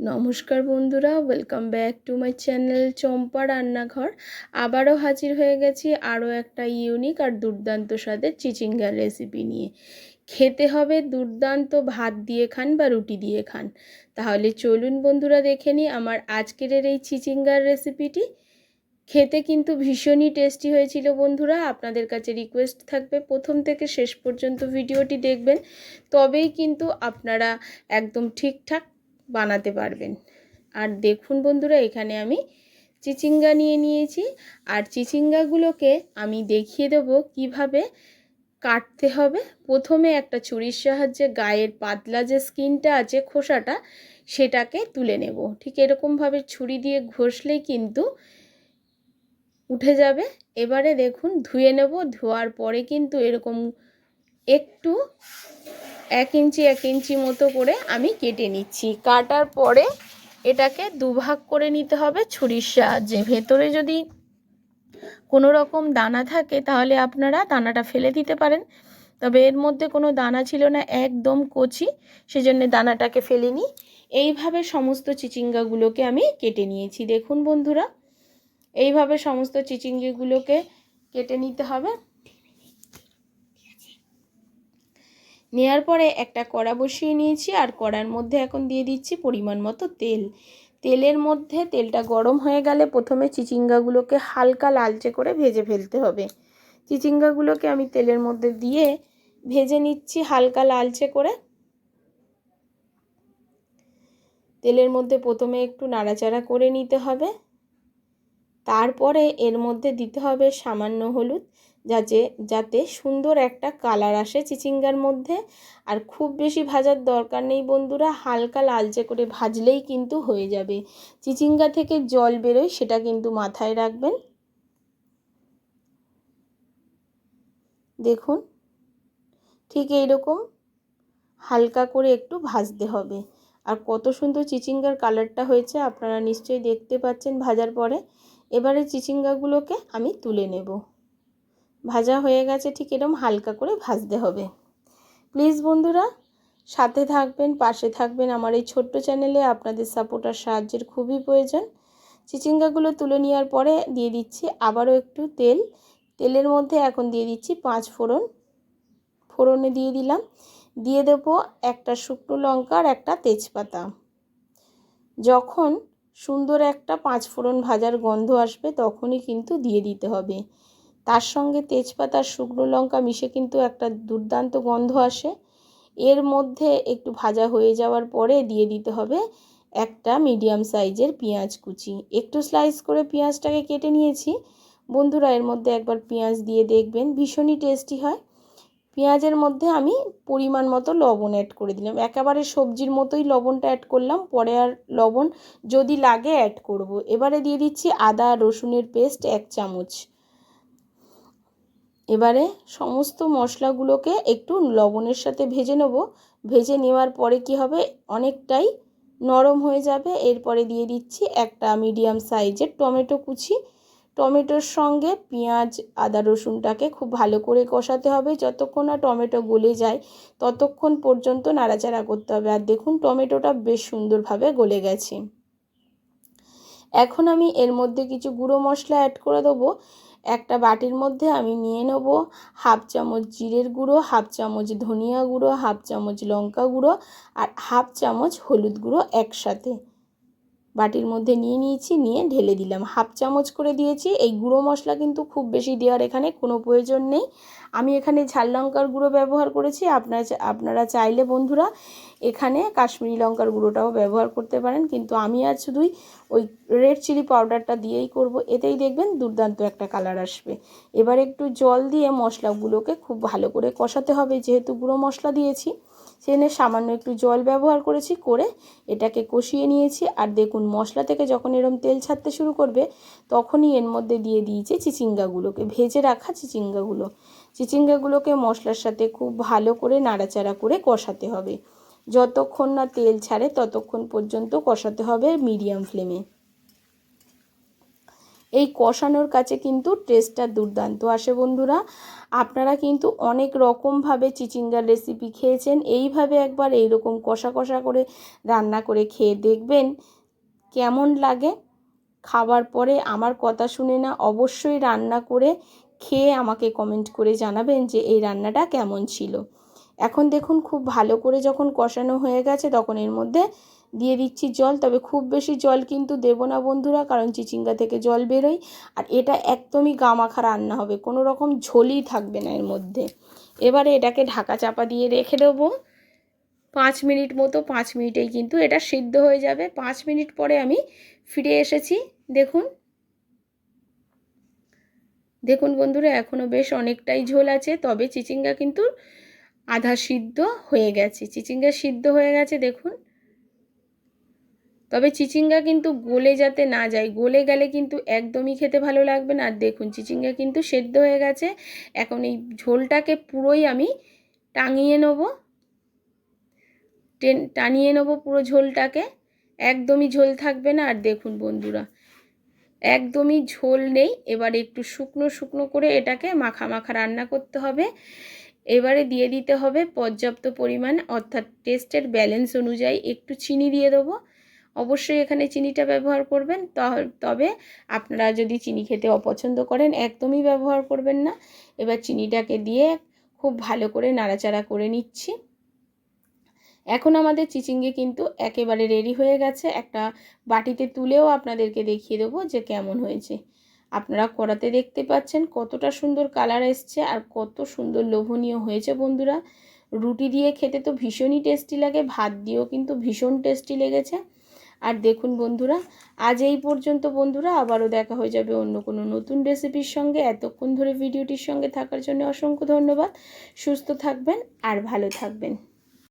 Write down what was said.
নমস্কার বন্ধুরা welcome back to my channel Champa রান্নাঘর। আবারও হাজির হয়ে গেছি আরও একটা ইউনিক আর দুর্দান্ত স্বাদের চিচিঙ্গার রেসিপি নিয়ে। খেতে হবে দুর্দান্ত ভাত দিয়ে খান বা রুটি দিয়ে খান। তাহলে চলুন বন্ধুরা দেখে নিই আমার আজকের এই চিচিঙ্গার রেসিপিটি খেতে কিন্তু ভীষণই টেস্টি হয়েছিল বন্ধুরা, আপনাদের কাছে রিকোয়েস্ট থাকবে প্রথম থেকে শেষ পর্যন্ত ভিডিওটি দেখবেন। তবেই কিন্তু আপনারা একদম ঠিকঠাক বানাতে পারবেন। আর দেখুন বন্ধুরা, এখানে আমি চিচিঙ্গা নিয়ে নিয়েছি। আর চিচিঙ্গাগুলোকে আমি দেখিয়ে দেব কীভাবে কাটতে হবে। প্রথমে একটা ছুরির সাহায্যে গায়ের পাতলা যে স্কিনটা আছে খোসাটা, সেটাকে তুলে নেব। ঠিক এরকমভাবে ছুরি দিয়ে ঘষলেই কিন্তু উঠে যাবে। এবারে দেখুন, ধুয়ে নেব। ধোয়ার পরে কিন্তু এরকম একটু এক ইঞ্চি এক ইঞ্চি মতো করে আমি কেটে নিচ্ছি। কাটার পরে এটাকে দুভাগ করে নিতে হবে ছুরির সাহায্যে। ভেতরে যদি কোনো রকম দানা থাকে তাহলে আপনারা দানাটা ফেলে দিতে পারেন। তবে এর মধ্যে কোনো দানা ছিল না, একদম কচি, সেজন্য দানাটাকে ফেলিনি। এইভাবে সমস্ত চিচিঙ্গাগুলোকে আমি কেটে নিয়েছি। দেখুন বন্ধুরা, এইভাবে সমস্ত চিচিঙ্গিগুলোকে কেটে নিতে হবে। নেওয়ার পরে একটা কড়া বসিয়ে নিয়েছি আর কড়ার মধ্যে এখন দিয়ে দিচ্ছি পরিমাণ মতো তেল। তেলের মধ্যে তেলটা গরম হয়ে গেলে প্রথমে চিচিঙ্গাগুলোকে হালকা লালচে করে ভেজে ফেলতে হবে। চিচিঙ্গাগুলোকে আমি তেলের মধ্যে দিয়ে ভেজে নিচ্ছি হালকা লালচে করে। তেলের মধ্যে প্রথমে একটু নাড়াচাড়া করে নিতে হবে। তারপরে এর মধ্যে দিতে হবে সামান্য হলুদ, যাতে যাতে সুন্দর একটা কালার আসে চিচিঙ্গার মধ্যে। আর খুব বেশি ভাজার দরকার নেই বন্ধুরা, হালকা লালচে করে ভাজলেই কিন্তু হয়ে যাবে। চিচিঙ্গা থেকে জল বেরোয়, সেটা কিন্তু মাথায় রাখবেন। দেখুন, ঠিক এইরকম হালকা করে একটু ভাজতে হবে। আর কত সুন্দর চিচিঙ্গার কালারটা হয়েছে, আপনারা নিশ্চয়ই দেখতে পাচ্ছেন ভাজার পরে। এবারে চিচিঙ্গাগুলোকে আমি তুলে নেব। ভাজা হয়ে গেছে ঠিক এরকম হালকা করে ভাজতে হবে। প্লিজ বন্ধুরা, সাথে থাকবেন, পাশে থাকবেন আমার এই ছোট্ট চ্যানেলে। আপনাদের সাপোর্ট আর সাহায্যের খুবই প্রয়োজন। চিচিঙ্গাগুলো তুলে নেওয়ার পরে দিয়ে দিচ্ছি আবারও একটু তেল। তেলের মধ্যে এখন দিয়ে দিচ্ছি পাঁচ ফোড়ন। ফোড়নে দিয়ে দিলাম। দিয়ে দেবো একটা শুকনো লঙ্কা আর একটা তেজপাতা। যখন সুন্দর একটা পাঁচ ফোড়ন ভাজার গন্ধ আসবে তখনই কিন্তু দিয়ে দিতে হবে। তার সঙ্গে তেজপাতা শুকনো লঙ্কা মিশে কিন্তু একটা দুর্দান্ত গন্ধ আসে। এর মধ্যে একটু ভাজা হয়ে যাওয়ার পরে দিয়ে দিতে হবে একটা মিডিয়াম সাইজের পেঁয়াজ কুচি। একটু স্লাইস করে পেঁয়াজটাকে কেটে নিয়েছি। বন্ধুরা, এর মধ্যে একবার পেঁয়াজ দিয়ে দেখবেন, ভীষণই টেস্টি হয়। পেঁয়াজের মধ্যে আমি পরিমাণ মতো লবণ অ্যাড করে দিলাম। একেবারে সবজির মতোই লবণটা অ্যাড করলাম, পরে আর লবণ যদি লাগে অ্যাড করব। এবারে দিয়ে দিচ্ছি আদা, রসুনের পেস্ট এক চামচ। এবারে সমস্ত মশলাগুলোকে একটু লবণের সাথে ভেজে নেব। ভেজে নেওয়ার পরে কি হবে? অনেকটাই নরম হয়ে যাবে। এরপরে দিয়ে দিচ্ছি একটা মিডিয়াম সাইজের টমেটো কুচি। টমেটোর সঙ্গে পেঁয়াজ, আদা, রসুনটাকে খুব ভালো করে কষাতে হবে। যতক্ষণ না টমেটো গলে যায়, ততক্ষণ পর্যন্ত নাড়াচাড়া করতে হবে। আর দেখুন, টমেটোটা বেশ সুন্দরভাবে গলে গেছে। এখন আমি এর মধ্যে কিছু গুঁড়ো মশলা অ্যাড করে দেবো। একটা বাটির মধ্যে আমি নিয়ে নেব হাফ চামচ জিরের গুঁড়ো, হাফ চামচ ধনিয়া গুঁড়ো, হাফ চামচ লঙ্কা গুঁড়ো আর হাফ চামচ হলুদ গুঁড়ো একসাথে। বাটির মধ্যে নিয়ে নিয়েছি, নিয়ে ঢেলে দিলাম। হাফ চামচ করে দিয়েছি। এই গুঁড়ো মশলা কিন্তু খুব বেশি দেওয়ার এখানে কোনো প্রয়োজন নেই। আমি এখানে ঝাল লঙ্কার গুঁড়ো ব্যবহার করেছি। আপনারা আপনারা চাইলে বন্ধুরা এখানে কাশ্মীরি লঙ্কার গুঁড়োটাও ব্যবহার করতে পারেন। কিন্তু আমি আজ শুধুই ওই রেড চিলি পাউডারটা দিয়েই করব। এতেই দেখবেন দুর্দান্ত একটা কালার আসবে। এবার একটু জল দিয়ে মশলাগুলোকে খুব ভালো করে কষাতে হবে। যেহেতু গুঁড়ো মশলা দিয়েছি সেখানে সামান্য একটু জল ব্যবহার করেছি, করে এটাকে কষিয়ে নিয়েছি। আর দেখুন, মশলা থেকে যখন এরম তেল ছাড়তে শুরু করবে, তখনই এর মধ্যে দিয়ে দিয়েছি চিচিঙ্গাগুলোকে, ভেজে রাখা চিচিঙ্গাগুলো। চিচিঙ্গাগুলোকে মশলার সাথে খুব ভালো করে নাড়াচাড়া করে কষাতে হবে। যতক্ষণ না তেল ছাড়ে, ততক্ষণ পর্যন্ত কষাতে হবে মিডিয়াম ফ্লেমে। এই কষানোর কাছে কিন্তু টেস্টটা দুর্দান্ত। আসে বন্ধুরা, আপনারা কিন্তু অনেক রকমভাবে চিচিঙ্গার রেসিপি খেয়েছেন। এইভাবে একবার এইরকম কষা কষা করে রান্না করে খেয়ে দেখবেন কেমন লাগে। খাবার পরে আমার কথা শুনে না, অবশ্যই রান্না করে খেয়ে আমাকে কমেন্ট করে জানাবেন যে এই রান্নাটা কেমন ছিল। এখন দেখুন খুব ভালো করে যখন কষানো হয়ে গেছে, তখন এর মধ্যে দিয়ে দিচ্ছি জল। তবে খুব বেশি জল কিন্তু দেবো না বন্ধুরা, কারণ চিচিঙ্গা থেকে জল বেরোয়। আর এটা একদমই গামাখা রান্না হবে, কোনো রকম ঝোলই থাকবে না এর মধ্যে। এবারে এটাকে ঢাকা চাপা দিয়ে রেখে দেবো। পাঁচ মিনিট মতো, পাঁচ মিনিটেই কিন্তু এটা সিদ্ধ হয়ে যাবে। পাঁচ মিনিট পরে আমি ফিরে এসেছি। দেখুন। দেখুন বন্ধুরা এখনও বেশ অনেকটাই ঝোল আছে, তবে চিচিঙ্গা কিন্তু আধা সিদ্ধ হয়ে গেছে। চিচিঙ্গা সিদ্ধ হয়ে গেছে, দেখুন। তবে চিচিঙ্গা কিন্তু গলে যাতে না যায়, গলে গেলে কিন্তু একদমই খেতে ভালো লাগবে না। আর দেখুন, চিচিঙ্গা কিন্তু সেদ্ধ হয়ে গেছে। এখন এই ঝোলটাকে পুরোই আমি টাঙিয়ে নেব। টেন, টানিয়ে নেব পুরো ঝোলটাকে। একদমই ঝোল থাকবে না। আর দেখুন বন্ধুরা, একদমই ঝোল নেই। এবার একটু শুকনো শুকনো করে এটাকে মাখা মাখা রান্না করতে হবে। এবারে দিয়ে দিতে হবে পর্যাপ্ত পরিমাণ, অর্থাৎ টেস্টের ব্যালেন্স অনুযায়ী একটু চিনি দিয়ে দেবো। অবশ্যই এখানে চিনিটা ব্যবহার করবেন তবে আপনারা যদি চিনি খেতে অপছন্দ করেন, একদমই ব্যবহার করবেন না। এবার চিনিটাকে দিয়ে খুব ভালো করে নাড়াচাড়া করে নিচ্ছি। এখন আমাদের চিচিঙ্গে কিন্তু একেবারে রেডি হয়ে গেছে। একটা বাটিতে তুলেও আপনাদেরকে দেখিয়ে দেবো যে কেমন হয়েছে। আপনারা কড়াতে দেখতে পাচ্ছেন কতটা সুন্দর কালার এসছে আর কত সুন্দর লোভনীয় হয়েছে বন্ধুরা। রুটি দিয়ে খেতে তো ভীষণই টেস্টি লাগে, ভাত দিয়েও কিন্তু ভীষণ টেস্টি লেগেছে। আর দেখুন বন্ধুরা, আজ এই পর্যন্ত বন্ধুরা, আবারও দেখা হয়ে যাবে অন্য কোনো নতুন রেসিপির সঙ্গে। এতক্ষণ ধরে ভিডিওটির সঙ্গে থাকার জন্য অসংখ্য ধন্যবাদ। সুস্থ থাকবেন আর ভালো থাকবেন।